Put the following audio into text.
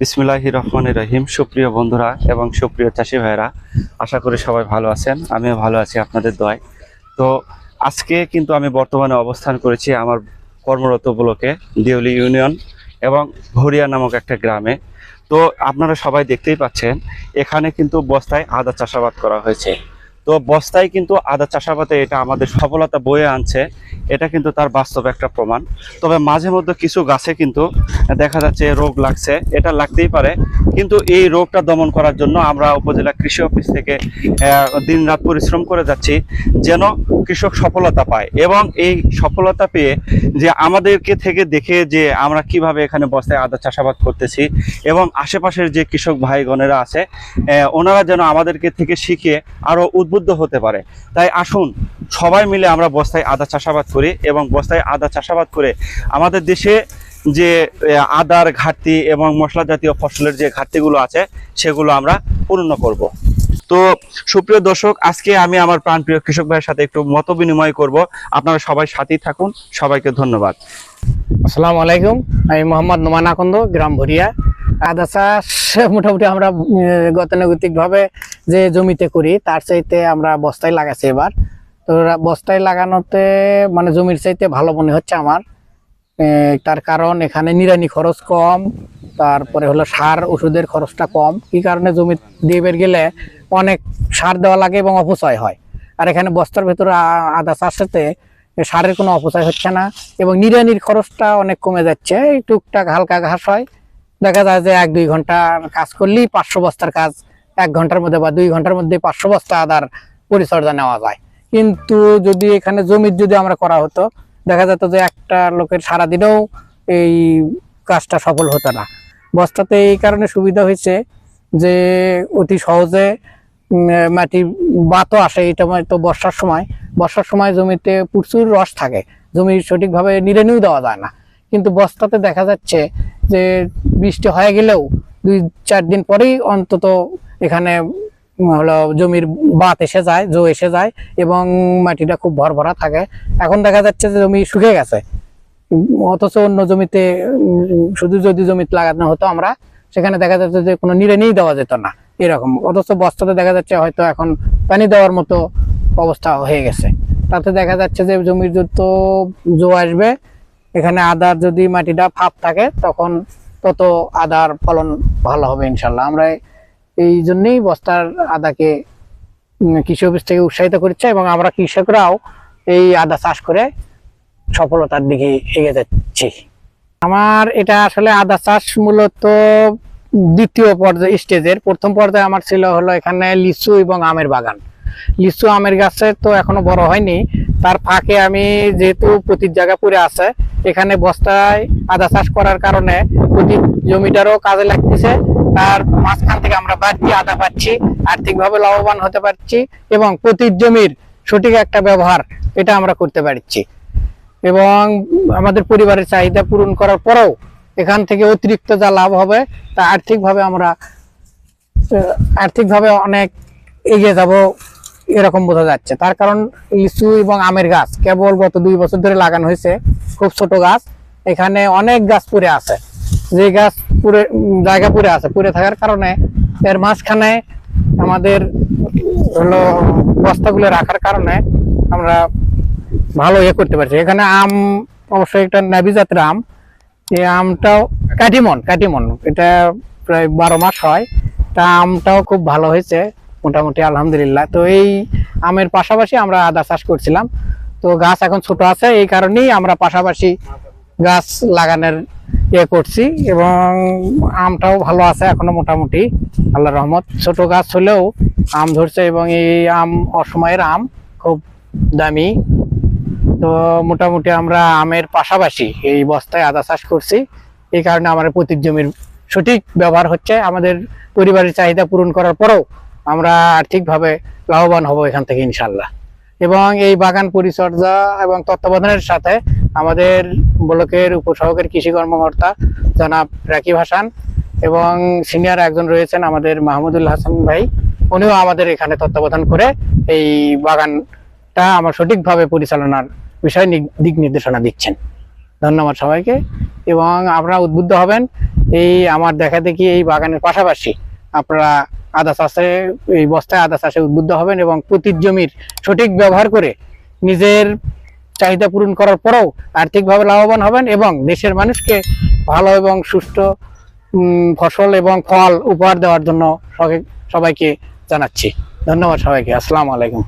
বিসমিল্লাহ রহমান রহিম। সুপ্রিয় বন্ধুরা এবং সুপ্রিয় চাষি ভাইরা আশা করি সবাই ভালো আছেন, আমিও ভালো আছি আপনাদের দয় তো আজকে কিন্তু আমি বর্তমানে অবস্থান করেছি আমার কর্মরত ব্লকে দেউলি ইউনিয়ন এবং ভরিয়া নামক একটা গ্রামে। তো আপনারা সবাই দেখতেই পাচ্ছেন, এখানে কিন্তু বস্তায় আদা চাষাবাদ করা হয়েছে। তো বস্তায় কিন্তু আদা চাষাবাদে এটা আমাদের সফলতা বয়ে আনছে। এটা কিন্তু তার বাস্তব একটা প্রমাণ। তবে মাঝে মধ্যে কিছু গাছে কিন্তু দেখা যাচ্ছে রোগ লাগছে। এটা লাগতেই পারে। কিন্তু এই রোগটা দমন করার জন্য আমরা উপজেলা কৃষি অফিস থেকে দিন রাত পরিশ্রম করে যাচ্ছি যেন কৃষক সফলতা পায় এবং এই সফলতা পেয়ে যে আমাদেরকে থেকে দেখে যে আমরা কীভাবে এখানে বস্তায় আদা চাষাবাদ করতেছি এবং আশেপাশের যে কৃষক ভাইগণেরা আছে ওনারা যেন আমাদেরকে থেকে শিখে আরও উদ্বুদ্ধ হতে পারে। তাই আসুন সবাই মিলে আমরা বস্তায় আদা চাষাবাদ করি এবং বস্তায় আদা চাষাবাদ করে আমাদের দেশে যে আদার ঘাটতি এবং মশলা জাতীয় ফসলের যে ঘাটতিগুলো আছে সেগুলো আমরা পূর্ণ করব। তো সুপ্রিয় দর্শক আজকে আমি আমার প্রাণপ্রিয় কৃষক ভাইয়ের সাথে একটু মত বিনিময় করব। আপনারা সবাই সাথেই থাকুন। সবাইকে ধন্যবাদ। আসসালামু আলাইকুম। আমি মোহাম্মদ নোমান আকন্দ গ্রাম ভরিয়া। আদা চাষ মোটামুটি আমরা উম, গতানুগতিক ভাবে যে জমিতে করি, তার চাইতে আমরা বস্তায় লাগাচ্ছি এবার। তো বস্তায় লাগানোতে মানে জমির চাইতে ভালো মনে হচ্ছে আমার। তার কারণ এখানে নিরানি খরচ কম, তারপরে হলো সার ওষুধের খরচটা কম। কি কারণে জমি দিয়ে বের গেলে অনেক সার দেওয়া লাগে এবং অপচয় হয়। আর এখানে বস্তার ভেতরে আদা চাষেতে সারের কোনো অপচয় হচ্ছে না এবং নিরানির খরচটা অনেক কমে যাচ্ছে। টুকটাক হালকা ঘাস হয়। দেখা যায় যে এক দুই ঘণ্টা কাজ করলেই পাঁচশো বস্তার কাজ এক ঘণ্টার মধ্যে বা দুই ঘণ্টার মধ্যে পাঁচশো বস্তা আদার পরিচর্যা নেওয়া যায়। কিন্তু যদি এখানে জমির যদি আমরা করা হতো, দেখা যেত যে একটা লোকের সারাদিনেও এই কাজটা সফল হতো না। বস্তাতে এই কারণে সুবিধা হয়েছে যে অতি সহজে মাটি বাতও আসে এটা তো বর্ষার সময়। বর্ষার সময় জমিতে প্রচুর রস থাকে, জমি সঠিকভাবে নিড়ানিও দেওয়া যায় না। কিন্তু বস্তাতে দেখা যাচ্ছে যে বৃষ্টি হয়ে গেলেও দুই চার দিন পরেই অন্তত এখানে হলো জমির বাত এসে যায়, জো এসে যায় এবং মাটিটা খুব ভরভরা থাকে। এখন দেখা যাচ্ছে যে জমি শুকিয়ে গেছে। অথচ অন্য জমিতে শুধু যদি জমিতে লাগানো হতো আমরা, সেখানে দেখা যাচ্ছে যে কোনো নিড়ানিই দেওয়া যেত না, এরকম। অথচ বস্তাতে দেখা যাচ্ছে হয়তো এখন পানি দেওয়ার মতো অবস্থা হয়ে গেছে। তাতে দেখা যাচ্ছে যে জমির যত জো আসবে, এখানে আদার যদি মাটিটা ফাঁপ থাকে, তখন তত আদার ফলন ভালো হবে ইনশাল্লাহ। আমরা এই জন্যেই বস্তার আদাকে কৃষি অফিস থেকে উৎসাহিত করছে এবং আমরা কৃষকরাও এই আদা চাষ করে সফলতার দিকে এগিয়ে যাচ্ছি। আমার এটা আসলে আদা চাষ মূলত দ্বিতীয় পর্যায়ে, স্টেজের প্রথম পর্যায়ে আমার ছিল হলো এখানে লিচু এবং আমের বাগান। লিচু আমের গাছে তো এখনও বড় হয়নি। তার ফাঁকে আমি যেহেতু প্রতি জায়গা পরে আছে, এখানে বস্তায় আদা চাষ করার কারণে প্রতি জমিটারও কাজে লাগতেছে। তার মাঝখান থেকে আমরা বাড়তি আদা পাচ্ছি, আর্থিকভাবে লাভবান হতে পারছি এবং প্রতি জমির সঠিক একটা ব্যবহার এটা আমরা করতে পারছি। এবং আমাদের পরিবারের চাহিদা পূরণ করার পরেও এখান থেকে অতিরিক্ত যা লাভ হবে, তা আর্থিকভাবে আমরা আর্থিকভাবে অনেক এগিয়ে যাব। এরকম বোঝা যাচ্ছে। তার কারণ লিচু এবং আমের গাছ কেবল গত দুই বছর ধরে লাগানো হয়েছে, খুব ছোট গাছ। এখানে অনেক গাছ পড়ে আছে। যে গাছ পুরে জায়গা পড়ে আছে, পড়ে থাকার কারণে এর মাঝখানে আমাদের হলো বস্তাগুলো রাখার কারণে আমরা ভালো ইয়ে করতে পারছি। এখানে আম অবশ্যই একটা নাবি জাতের আম এই আমটাও কাটিমন কাটিমন। এটা প্রায় বারো মাস হয়। তা আমটাও খুব ভালো হয়েছে। মোটামুটি আলহামদুলিল্লাহ। তো এই আমের পাশাপাশি আমরা আদা চাষ করছিলাম। তো গাছ এখন ছোট আছে, এই কারণেই আমরা পাশাপাশি গাছ লাগানোর ইয়ে করছি এবং আমটাও ভালো আছে এখনও মোটামুটি আল্লাহ রহমত। ছোট গাছ হলেও আম ধরছে এবং এই আম, অসময়ের আম খুব দামি। তো মোটামুটি আমরা আমের পাশাপাশি এই বস্তায় আদা চাষ করছি। এই কারণে আমার প্রতি জমির সঠিক ব্যবহার হচ্ছে। আমাদের পরিবারের চাহিদা পূরণ করার পরেও আমরা আর্থিকভাবে লাভবান হব এখান থেকে ইনশাল্লাহ। এবং এই বাগান পরিচর্যা এবং তত্ত্বাবধানের সাথে আমাদের ব্লকের উপসহকের কৃষি কর্মকর্তা জনাব রাকিব হাসান এবং সিনিয়র একজন রয়েছেন আমাদের মাহমুদুল হাসান ভাই, উনিও আমাদের এখানে তত্ত্বাবধান করে এই বাগানটা আমার সঠিকভাবে পরিচালনার বিষয়ে দিক নির্দেশনা দিচ্ছেন। ধন্যবাদ সবাইকে। এবং আপনারা উদ্বুদ্ধ হবেন, এই আমার দেখা দেখি এই বাগানের পাশাপাশি আপনারা আদা চাষে, এই বস্তায় আদা চাষে উদ্বুদ্ধ হবেন এবং প্রতি জমির সঠিক ব্যবহার করে নিজের চাহিদা পূরণ করার পরেও আর্থিকভাবে লাভবান হবেন এবং দেশের মানুষকে ভালো এবং সুস্থ ফসল এবং ফল উপহার দেওয়ার জন্য সবাইকে জানাচ্ছি। ধন্যবাদ সবাইকে। আসসালাম আলাইকুম।